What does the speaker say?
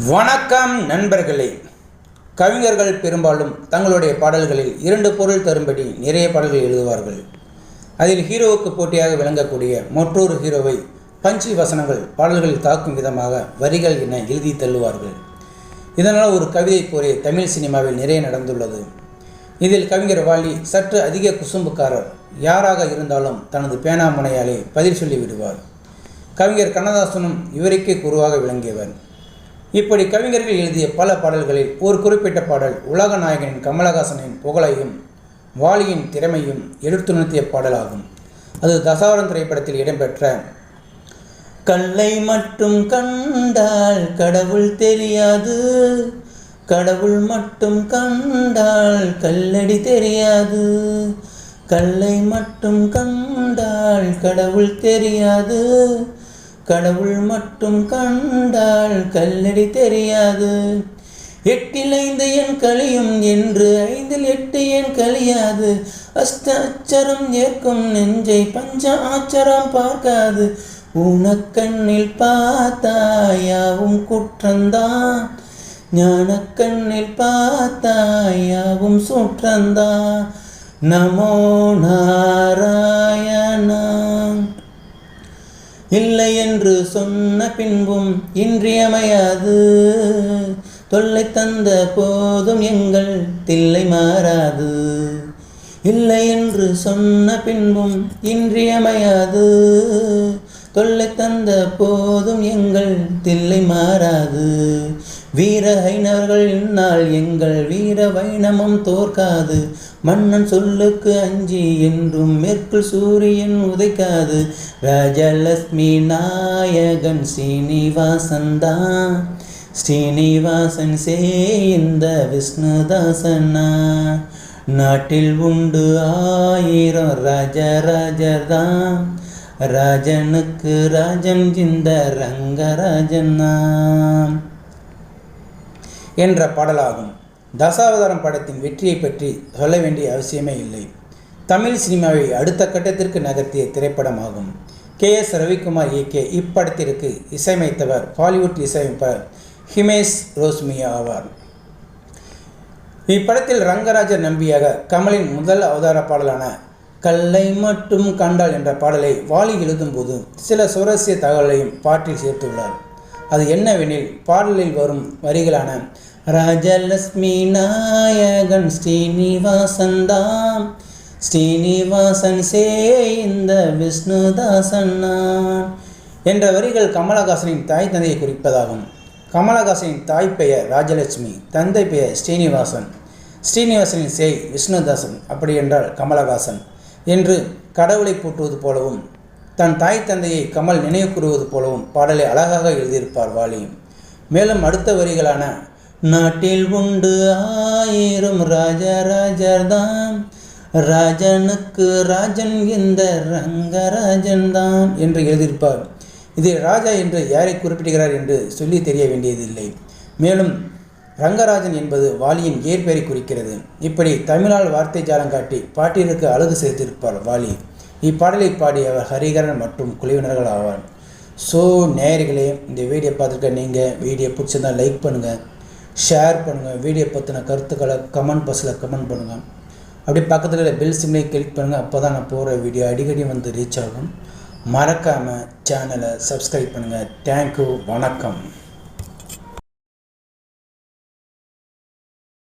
வணக்கம் நண்பர்களே. கவிஞர்கள் பெரும்பாலும் தங்களுடைய பாடல்களில் இரண்டு பொருள் தரும்படி நிறைய பாடல்கள் எழுதுவார்கள். அதில் ஹீரோவுக்கு போட்டியாக விளங்கக்கூடிய மற்றொரு ஹீரோவை பஞ்சி வசனங்கள் பாடல்களில் தாக்கும் விதமாக வரிகள் என எழுதி தள்ளுவார்கள். இதனால் ஒரு கவிதை போரே தமிழ் சினிமாவில் நிறைய நடந்துள்ளது. இதில் கவிஞர் வாலி சற்று அதிக குசும்புக்காரர் யாராக இருந்தாலும் தனது பேனா முனையாலே பதில் சொல்லி விடுவார் கவிஞர் கண்ணதாசனும் இவருக்கே குருவாக விளங்கியவர். இப்படி கவிஞர்கள் எழுதிய பல பாடல்களில் ஒரு குறிப்பிட்ட பாடல் உலக நாயகனின் கமலஹாசனின் புகழையும் வாலியின் திறமையும் எடுத்துணர்த்திய பாடலாகும். அது தசாவரம் திரைப்படத்தில் இடம்பெற்ற கல்லை மட்டும் கண்டால் கடவுள் தெரியாது. கடவுள் மட்டும் கண்டால் கல்லடி தெரியாது. கல்லை மட்டும் கண்டால் கடவுள் தெரியாது. கடவுள் மட்டும் கண்டால் கல்லடி தெரியாது. எட்டில் ஐந்து என் கழியும் என்று ஐந்தில் எட்டு என் கழியாது? அஸ்த அச்சரம் ஏற்கும் நெஞ்சை பஞ்ச ஆச்சரம் பார்க்காது. உனக்கண்ணில் பார்த்தாயாவும் குற்றந்தான் ஞானக்கண்ணில் பார்த்தாயாவும் சுற்றந்தான் நமோ நாராயணா. இல்லை என்று சொன்ன பின்பும் இன்றியமையாது. தொல்லை தந்த போதும் எங்கள் தில்லை மாறாது. இல்லை என்று சொன்ன பின்பும் இன்றியமையாது. தொல்லை தந்த போதும் எங்கள் தில்லை மாறாது. வீர ஹைனவர்கள் இந்நாள் எங்கள் வீர வைணமம் தோற்காது. மன்னன் சொல்லுக்கு அஞ்சி என்றும் மேற்குள் சூரியன் உதைக்காது. ராஜலட்சுமி நாயகன் ஸ்ரீனிவாசன் தான். ஸ்ரீனிவாசன் சே இந்த விஷ்ணுதாசனா. நாட்டில் உண்டு ஆயிரம் ராஜராஜர் தான். ராஜனுக்கு ராஜன் இந்த நாம் என்ற பாடலாகும். தசாவதாரம் படத்தின் வெற்றியை பற்றி சொல்ல வேண்டிய அவசியமே இல்லை. தமிழ் சினிமாவை அடுத்த கட்டத்திற்கு நகர்த்திய திரைப்படமாகும். கே. எஸ். ரவிக்குமார் இயக்கிய இப்படத்திற்கு இசையமைத்தவர் பாலிவுட் இசையமைப்பர் ஹிமேஷ் ரோஸ்மியா ஆவார். இப்படத்தில் ரங்கராஜர் நம்பியாக கமலின் முதல் அவதார பாடலான கல்லை மட்டும் கண்டால் என்ற பாடலை வாலி எழுதும்போது சில சுரசிய தகவலையும் பாட்டில் சேர்த்துள்ளார். அது என்னவெனில் பாடலில் வரும் வரிகளான ராஜலட்சுமி நாயகன் ஸ்ரீனிவாசன் தாம் ஸ்ரீனிவாசன் சே இந்த விஷ்ணுதாசன் என்ற வரிகள் கமலஹாசனின் தாய் தந்தையை குறிப்பதாகும். கமலஹாசனின் தாய் பெயர் ராஜலட்சுமி தந்தை பெயர் ஸ்ரீனிவாசன். ஸ்ரீனிவாசனின் சேய் விஷ்ணுதாசன் அப்படி என்றால் கமலஹாசன். என்று கடவுளை போற்றுவது போலவும் தன் தாய் தந்தையை கமல் நினைவு கூறுவது போலவும் பாடலை அழகாக எழுதியிருப்பார் வாலி. மேலும் அடுத்த வரிகளான நாட்டில் உண்டு ஆயிரம் ராஜராஜர்தான் ராஜனுக்கு ராஜன் இந்த ரங்கராஜன் தான் என்று எழுதியிருப்பார். இதில் ராஜா என்று யாரை குறிப்பிடுகிறார் என்று சொல்லி தெரிய வேண்டியதில்லை. மேலும் ரங்கராஜன் என்பது வாலியின் இயற்பெயரை குறிக்கிறது. இப்படி தமிழால் வார்த்தை ஜாலம் காட்டி பாட்டிற்கு அழகு சேர்த்திருப்பார் வாலி. இப்பாடலை பாடியவர் ஹரிகரன் மற்றும் குழுவினர்கள் ஆவார். ஸோ நேயர்களே இந்த வீடியோ பார்த்துருக்க நீங்கள் வீடியோ பிடிச்சிருந்தால் லைக் பண்ணுங்கள் ஷேர் பண்ணுங்கள் வீடியோ பற்றின கருத்துக்களை கமெண்ட் பாக்ஸில் கமெண்ட் பண்ணுங்கள் அப்படியே பக்கத்தில் பெல் சிம்லையும் கிளிக் பண்ணுங்கள் அப்போ தான் நான் போகிற வீடியோ அடிக்கடி வந்து ரீச் ஆகும். மறக்காமல் சேனலை சப்ஸ்கிரைப் பண்ணுங்கள் தேங்க்யூ வணக்கம்.